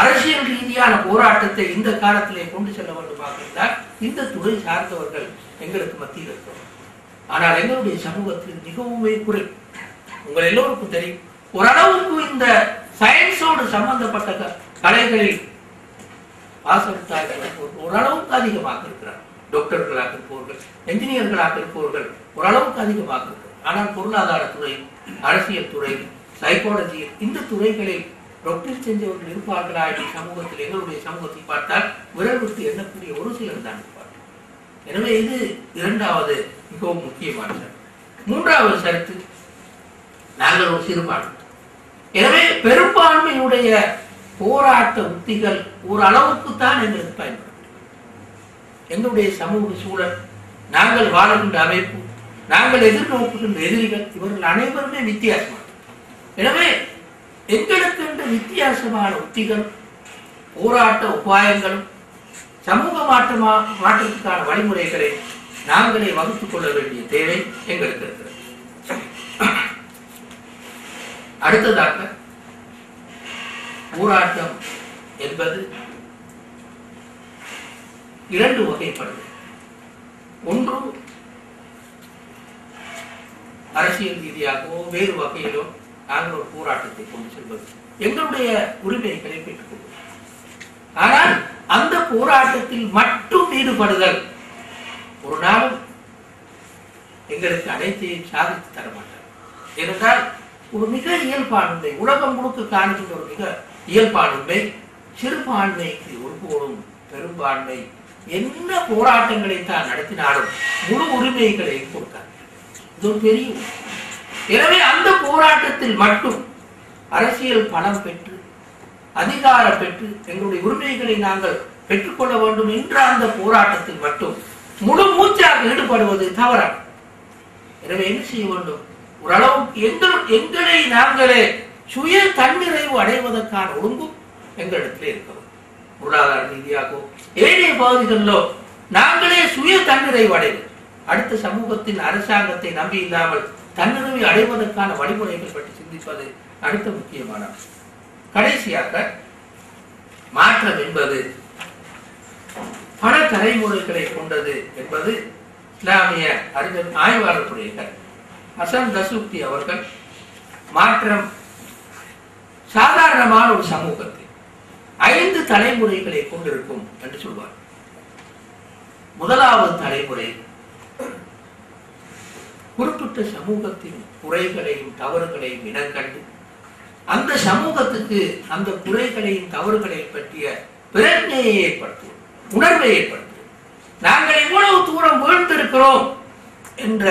அரசியல் ரீதியான போராட்டத்தை இந்த காலத்திலே கொண்டு செல்ல வேண்டுமாக இருந்தால் இந்த துறை சார்ந்தவர்கள் எங்களுக்கு மத்தியில் இருக்கிறோம் ஆனால் எங்களுடைய சமூகத்தில் மிகவுமே குறை. உங்கள் எல்லோருக்கும் தெரியும். ஓரளவுக்கு இந்த சயின்ஸோடு சம்பந்தப்பட்ட கலைகளில் ஆசைத்தார்கள் ஓரளவுக்கு அதிகமாக இருக்கிறார். டாக்டர்களாக இருப்பவர்கள் என்ஜினியர்களாக இருப்பவர்கள் ஓரளவுக்கு அதிகமாக இருக்கிறார். ஆனால் பொருளாதாரத்துறை அரசியல் துறை சைக்காலஜி இந்த துறைகளில் ரொட்டில் செஞ்சவர்கள் இருப்பார்களா என்று சமூகத்தில் எங்களுடைய சமூகத்தை பார்த்தால் விரல் விட்டு எண்ணக்கூடிய ஒரு சிலர் தான் இருப்பார்கள் எனவே இது இரண்டாவது மிகவும் முக்கியமானது மூன்றாவது சரத்து நாங்கள் ஒரு சிறுபான்மை. எனவே பெரும்பான்மையுடைய போராட்ட உத்திகள் ஒரு அளவுக்கு தான் எங்களுக்கு பயன்படும் எங்களுடைய சமூக சூழல் நாங்கள் வாழுகின்ற அமைப்பு நாங்கள் எதிர்நோக்குகின்ற எதிரிகள் இவர்கள் அனைவருமே வித்தியாசமானது எனவே எங்களுக்கென்று வித்தியாசமான உத்திகள் போராட்ட உபாயங்களும் சமூக மாற்றமா மாற்றத்துக்கான வழிமுறைகளை நாங்களே வகுத்துக் கொள்ள வேண்டிய தேவை எங்களுக்கு இருக்கிறது. அடுத்ததாக போராட்டம் என்பது இரண்டு வகைப்படுது. ஒன்று அரசியல் ரீதியாகவோ வேறு வகையிலோ நாங்கள் ஒரு போராட்டத்தை கொண்டு செல்வது. எங்களுடைய உரிமைகளை பெற்றுக் கொள்வது ஆனால் அந்த போராட்டத்தில் மட்டும் ஈடுபடுதல். ஒரு நாளும் எங்களுக்கு அனைத்தையும் சாதித்து தர மாட்டார். ஏனென்றால் ஒரு மிக இயல்பாண்மை உலகம் முழுக்க காணுகின்ற ஒரு மிக இயல்பாண்மை சிறுபான்மைக்கு ஒருபோதும் பெரும்பான்மை என்ன போராட்டங்களை தான் நடத்தினாலும் முழு உரிமைகளை கொடுத்தார் இது ஒரு பெரிய எனவே அந்த போராட்டத்தில் மட்டும் அரசியல் பணம் பெற்று அதிகாரம் பெற்று எங்களுடைய உரிமைகளை நாங்கள் பெற்றுக்கொள்ள வேண்டும் என்ற அந்த போராட்டத்தில் மட்டும் முழு மூச்சாக ஈடுபடுவது தவறான எனவே என்ன செய்ய வேண்டும்? ஓரளவுக்கு எங்கள் எங்களை நாங்களே சுய தன்னிறைவு அடைவதற்கான ஒழுங்கும் எங்களிடத்தில் இருக்கிறோம் பொருளாதார ரீதியாகவோ ஏனைய பகுதிகளிலோ நாங்களே சுய தன்னிறைவு அடைவோம். அடுத்த சமூகத்தின் அரசாங்கத்தை நம்பி இல்லாமல் தன்னிறைவை அடைவதற்கான வழிமுறைகள் பற்றி சிந்திப்பது அடுத்த முக்கியமான அம்சம். கடைசியாக மாற்றம் என்பது பல தலைமுறைகளை கொண்டது என்பது இஸ்லாமிய அறிஞர் ஆய்வாளர்களுடைய கருத்து ஹசன் தசூக்தி அவர்கள் மாற்றம் சாதாரணமான ஒரு சமூகத்தில் ஐந்து தலைமுறைகளை கொண்டிருக்கும் என்று சொல்வார் முதலாவது தலைமுறை ஒட்டுமொத்த சமூகத்தின் குறைகளையும் தவறுகளையும் இனங்கண்டு அந்த சமூகத்துக்கு அந்த குறைகளையும் தவறுகளையும் பற்றிய பிரಜ್ಞையை ஏற்படுத்துவோம் உணர்வை ஏற்படுத்துவோம். நாங்கள் இவ்வளவு தூரம் வீழ்ந்திருக்கிறோம் என்ற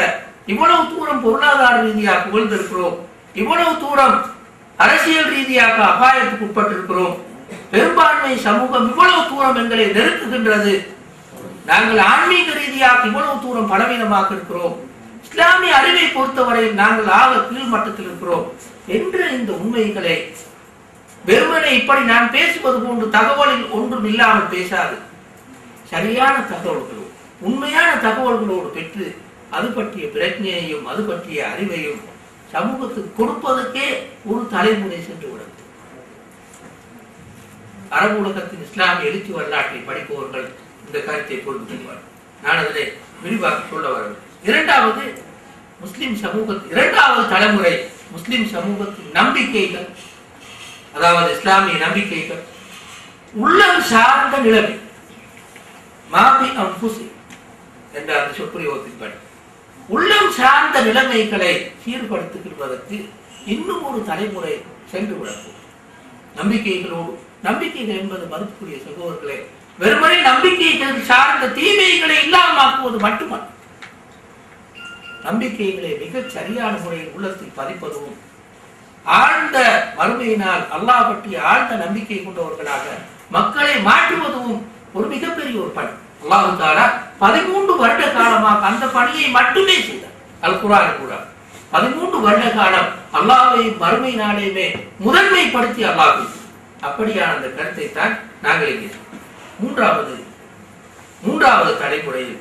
இவ்வளவு தூரம் பொருளாதார ரீதியாக வீழ்ந்திருக்கிறோம் இவ்வளவு தூரம் அரசியல் ரீதியாக அபாயத்துக்கு உட்பட்டிருக்கிறோம் பெரும்பான்மை சமூகம் இவ்வளவு தூரம் எங்களை நெருக்குகின்றது நாங்கள் ஆன்மீக ரீதியாக இவ்வளவு தூரம் பலவீனமாக இருக்கிறோம் இஸ்லாமிய அறிவை பொறுத்தவரை நாங்கள் ஆக கீழ் மட்டத்தில் இருக்கிறோம் என்ற இந்த உண்மைகளை. வெறுமனை இப்படி நான் பேசுவது போன்று தகவலில் ஒன்றும் இல்லாமல் பேசாது. சரியான தகவல்களோடு உண்மையான தகவல்களோடு பெற்று அது பற்றிய பிரஜையையும் அது பற்றிய அறிவையும் சமூகத்துக்கு கொடுப்பதற்கே ஒரு தலைமுறை சென்று விடும். அரபு உலகத்தின் இஸ்லாமிய எழுச்சி வரலாற்றை படிப்பவர்கள் இந்த கருத்தை புரிந்து கொள்வார் நான் அதனை விரிவாக சொல்ல வரவில்லை. இரண்டாவது முஸ்லிம் சமூக இரண்டாவது தலைமுறை முஸ்லிம் சமூகத்தின் நம்பிக்கைகள். அதாவது இஸ்லாமிய நம்பிக்கைகள். உள்ளம் சார்ந்த நிலைமை. மாபி அம்புசி என்ற அந்த சொற்பிரயோகத்தின்படி உள்ளம் சார்ந்த நிலைமைகளை சீர்படுத்துகின்றதற்கு இன்னும் ஒரு தலைமுறை சென்று விடக்கூடும் நம்பிக்கைகளோடு. நம்பிக்கைகள் என்பது மறுப்புக்குரிய சகோதரர்களே வெறுமனே நம்பிக்கைகள் சார்ந்த தீமைகளை இல்லாமக்குவது மட்டுமல்ல. நம்பிக்கைகளை மிகச் சரியான முறையில் உள்ளத்தில் பதிப்பதும் ஆழ்ந்த மறுமையினால் அல்லாஹ் பற்றி ஆழ்ந்த நம்பிக்கை கொண்டவர்களாக மக்களை மாற்றுவதும் ஒரு மிகப்பெரிய ஒரு பணி. அல்லாஹு தாலா பதிமூன்று வருட காலமாக அந்த பணியை மட்டுமே செய்தார். அல் குரான் கூட. பதிமூன்று வருட காலம் அல்லாவை மறுமை நாளையுமே முதன்மைப்படுத்தி அல்லாஹ் அப்படியான அந்த கருத்தை தான் நாங்கள் இங்கே மூன்றாவது மூன்றாவது தலைமுறையில்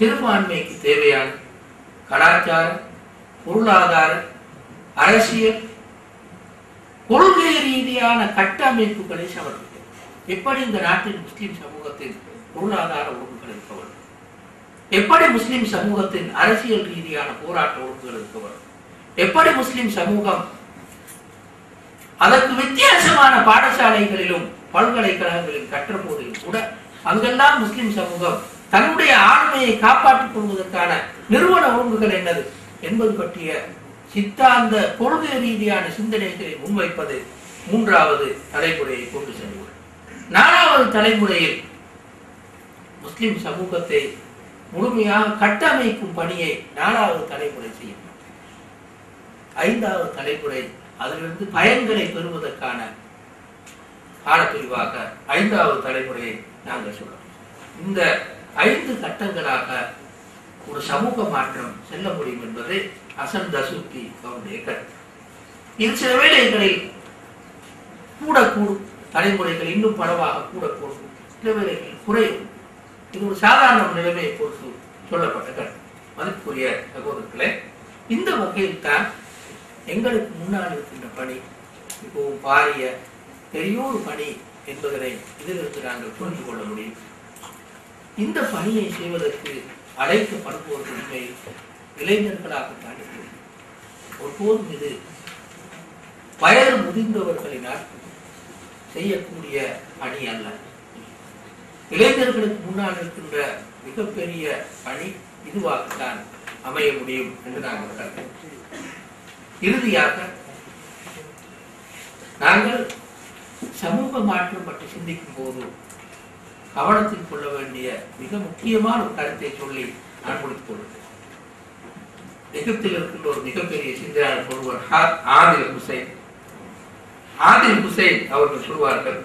சிறுபான்மைக்கு தேவையான கலாச்சார பொருளாதார அரசியல் கொள்கை ரீதியான கட்டமைப்புகளை சமர்ப்பிக்கும் எப்படி இந்த நாட்டின் முஸ்லிம் சமூகத்தின் பொருளாதார ஒழுங்குகள் இருக்க வேண்டும்? எப்படி முஸ்லிம் சமூகத்தின் அரசியல் ரீதியான போராட்ட ஒழுங்குகள் இருக்க வேண்டும்? எப்படி முஸ்லிம் சமூகம் அதற்கு வித்தியாசமான பாடசாலைகளிலும் பல்கலைக்கழகங்களில் கற்ற போதிலும் கூட அங்கெல்லாம் முஸ்லிம் சமூகம் தன்னுடைய ஆண்மையை காப்பாற்றிக் கொள்வதற்கான நிறுவன ஒழுங்குகள் என்னது என்பது பற்றிய சித்தாந்த கொள்கை ரீதியான சிந்தனைகளை முன்வைப்பது மூன்றாவது தலைமுறையை கொண்டு செல்வது. நாலாவது தலைமுறையில் முஸ்லிம் சமூகத்தை முழுமையாக கட்டமைக்கும் பணியை நாலாவது தலைமுறை செய்யும். ஐந்தாவது தலைமுறை அதிலிருந்து பயன்களை பெறுவதற்கான காலப்பிரிவாக ஐந்தாவது தலைமுறையை நாங்கள் சொல்றோம் இந்த ஐந்து கட்டங்களாக ஒரு சமூக மாற்றம் செல்ல முடியும் என்பது அசன் தசூக்கி அவருடைய கருத்து. இது சில வேளைகளில் கூடக்கூடும். தலைமுறைகள் இன்னும் பலவாக கூடக்கூடும். சில வேளைகளில் குறையும். இது ஒரு சாதாரண நிலைமையை பொறுத்து சொல்லப்பட்ட கருத்து. மதிப்புரிய சகோதரர்களே இந்த வகையில் தான் எங்களுக்கு முன்னால் இருக்கின்ற பணி மிகவும் பாரிய பெரியோர் பணி என்பதனை இதிலிருந்து நாங்கள் புரிந்து கொள்ள முடியும். இந்த பணியை செய்வதற்கு அழைக்கப்படுவோர் உண்மை இளைஞர்களாகத்தான் இருக்கிறது ஒருபோதும் இது வயது முதிர்ந்தவர்களினால் செய்யக்கூடிய பணி அல்ல. இளைஞர்களுக்கு முன்னால் இருக்கின்ற மிகப்பெரிய பணி இதுவாகத்தான் அமைய முடியும் என்று நாங்கள் கருதுகிறோம் இறுதியாக நாங்கள் சமூக மாற்றம் பற்றி சிந்திக்கும் போது கவனத்தில் கொள்ள வேண்டிய மிக முக்கியமான ஒரு கருத்தை சொல்லி நான் முடித்துக் கொள்கிறேன். எகிப்தில் இருக்கின்ற ஒரு மிகப்பெரிய சிந்தனையாளர் ஒருவர் ஆதில் ஹுசைன் ஆதில் ஹுசைன் அவர்கள் சொல்வார்கள்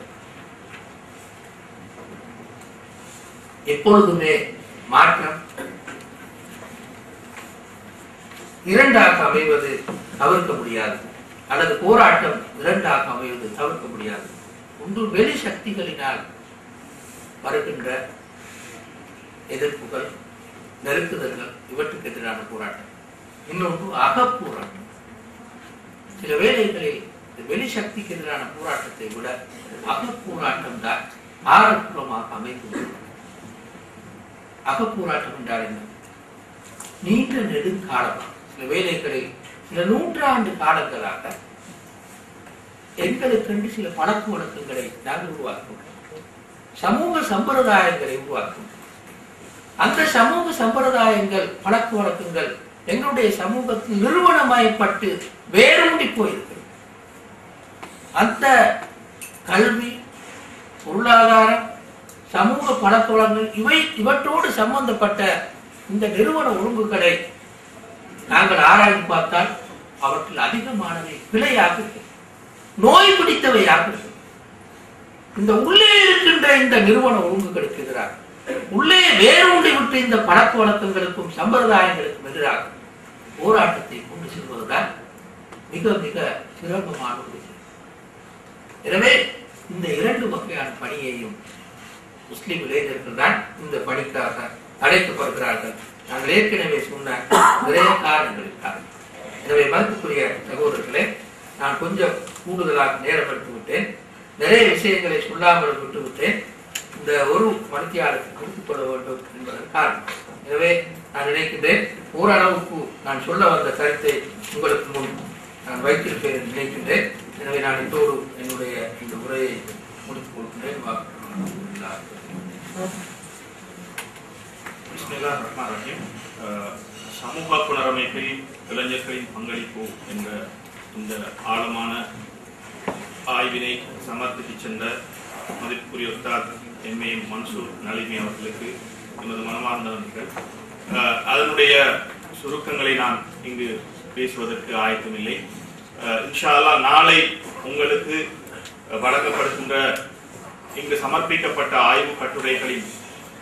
எப்பொழுதுமே மாற்றம் இரண்டாக அமைவது தவிர்க்க முடியாது. அல்லது போராட்டம் இரண்டாக அமைவது தவிர்க்க முடியாது. ஒன்று வெளி சக்திகளினால் வருகின்ற எதிர்ப்புகள் நெருக்குதல்கள் இவற்றுக்கு எதிரான போராட்டம். இன்னொன்று அகப்போராட்டம். சில வேளைகளில் வெளி சக்திக்கு எதிரான போராட்டத்தை விட அகப்போராட்டம் தான் ஆரம்பமாக அமைந்து அகப்போராட்டம் என்றால் என்ன? நீண்ட நெடுங்காலமாக சில வேலைகளில் சில நூற்றாண்டு காலங்களாக எங்களுக்கென்று சில பழக்க வழக்கங்களை நாங்கள் உருவாக்குகிறோம் சமூக சம்பிரதாயங்களை உருவாக்கும். அந்த சமூக சம்பிரதாயங்கள் பழக்க வழக்கங்கள் எங்களுடைய சமூகத்தில் நிறுவனமயப்பட்டு வேரூண்டி போயிருக்கிறது. அந்த கல்வி பொருளாதாரம் சமூக பழக்க இவை இவற்றோடு சம்பந்தப்பட்ட இந்த நிறுவன ஒழுங்குகளை நாங்கள் ஆராய்ந்து பார்த்தால் அவற்றில் அதிகமானவை பிழையாக நோய் பிடித்தவையாக இந்த உள்ளே இருக்கின்ற இந்த நிறுவன ஒழுங்குகளுக்கு எதிராக உள்ளே வேரூண்டி விட்டு இந்த பழக்க வழக்கங்களுக்கும் சம்பிரதாயங்களுக்கும் எதிராக போராட்டத்தை கொண்டு செல்வதுதான் மிக மிக சிரமமான ஒரு எனவே இந்த இரண்டு வகையான பணியையும் முஸ்லிம் இளைஞர்கள் தான் இந்த பணிக்காக அழைக்கப்படுகிறார்கள். நாங்கள் ஏற்கனவே சொன்ன நிறைய காரணங்களுக்காக. எனவே மதிப்புக்குரிய சகோதரர்களே நான் கொஞ்சம் கூடுதலாக நேரம் எடுத்து விட்டேன் நிறைய விஷயங்களை சொல்லாமல் விட்டு விட்டேன் இந்த ஒரு மணித்தியாளருக்கு கொடுத்துக் வேண்டும் என்பதன் காரணம். எனவே நான் நினைக்கின்றேன் ஓரளவுக்கு நான் சொல்ல வந்த கருத்தை உங்களுக்கு முன் நான் வைத்திருப்பேன் என்று நினைக்கின்றேன். எனவே நான் இதோடு என்னுடைய இந்த உரையை முடித்துக் கொடுக்கின்றேன் பிஸ்மில்லா ரஹ்மான் ரஹீம். சமூக புனரமைப்பில் இளைஞர்களின் பங்களிப்பு என்ற இந்த ஆழமான ஆய்வினை சமர்ப்பித்துச் சென்ற மதிப்புக்குரிய உஸ்தாத் எம் ஏ மன்சூர் நலிமி அவர்களுக்கு எமது மனமார்ந்த நன்றிகள். அதனுடைய சுருக்கங்களை நான் இங்கு பேசுவதற்கு ஆயத்தமில்லை அஹ், நாளை உங்களுக்கு வழங்கப்படுகின்ற இங்கு சமர்ப்பிக்கப்பட்ட ஆய்வு கட்டுரைகளின்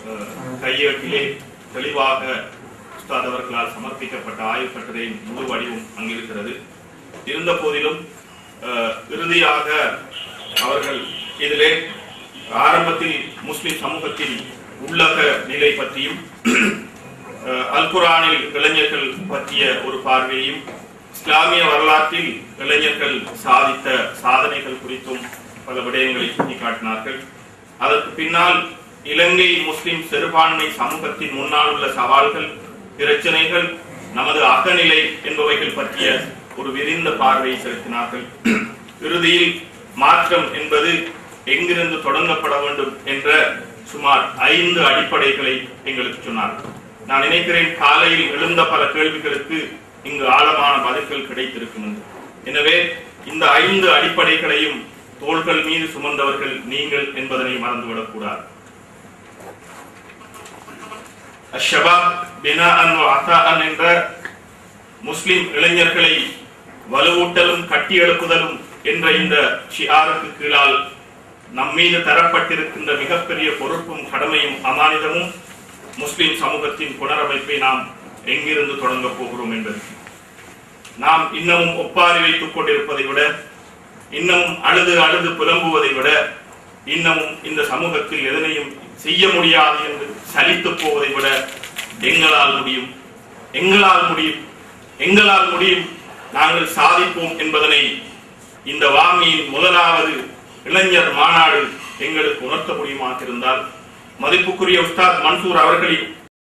அஹ், கையேட்டிலே தெளிவாக உஸ்தாத் அவர்களால் சமர்ப்பிக்கப்பட்ட ஆய்வு கட்டுரையின் முழு வடிவம் அங்கிருக்கிறது. இருந்த போதிலும் இறுதியாக அவர்கள் இதிலே ஆரம்பத்தில் முஸ்லிம் சமூகத்தின் உள்ளக நிலை பற்றியும் அஹ், அல் குரானில் இளைஞர்கள் பற்றிய ஒரு பார்வையும் இஸ்லாமிய வரலாற்றில் இளைஞர்கள் சாதித்த சாதனைகள் குறித்தும் பல விடயங்களை சுட்டிக்காட்டினார்கள். அதற்கு பின்னால் இலங்கை முஸ்லிம் சிறுபான்மை சமூகத்தின் முன்னால் உள்ள சவால்கள் பிரச்சனைகள் நமது அகநிலை என்பவைகள் பற்றிய ஒரு விரிந்த பார்வையை செலுத்தினார்கள். இறுதியில் மாற்றம் என்பது எங்கிருந்து தொடங்கப்பட வேண்டும் என்ற சுமார் ஐந்து அடிப்படைகளை எங்களுக்கு சொன்னார்கள் நான் நினைக்கிறேன் காலையில் எழுந்த பல கேள்விகளுக்கு இங்கு ஆழமான பதில்கள் கிடைத்திருக்கும் எனவே இந்த ஐந்து அடிப்படைகளையும் தோள்கள் மீது சுமந்தவர்கள் நீங்கள் என்பதனை மறந்துவிடக்கூடாது கூடாது. அஷ்ஷபாப் பினாஅன் என்ற முஸ்லிம் இளைஞர்களை வலுவூட்டலும் கட்டியெழுப்புதலும் என்ற இந்த ஷியாருக்கு கீழால் நம் மீது தரப்பட்டிருக்கின்ற மிகப்பெரிய பொறுப்பும் கடமையும் அமானிதமும் முஸ்லிம் சமூகத்தின் புனரமைப்பை நாம் எங்கிருந்து தொடங்கப் போகிறோம் என்பது. நாம் இன்னமும் ஒப்பாரி வைத்துக் கொண்டிருப்பதை விட இன்னமும் அழுது அழுது புலம்புவதை விட இன்னமும் இந்த சமூகத்தில் எதனையும் செய்ய முடியாது என்று சலித்து போவதை விட எங்களால் முடியும். எங்களால் முடியும். எங்களால் முடியும். நாங்கள் சாதிப்போம் என்பதனை இந்த வாமியின் முதலாவது இளைஞர் மாநாடு எங்களுக்கு உணர்த்த முடியுமாக இருந்தால் மதிப்புக்குரிய உஸ்தாத் மன்சூர் அவர்களின்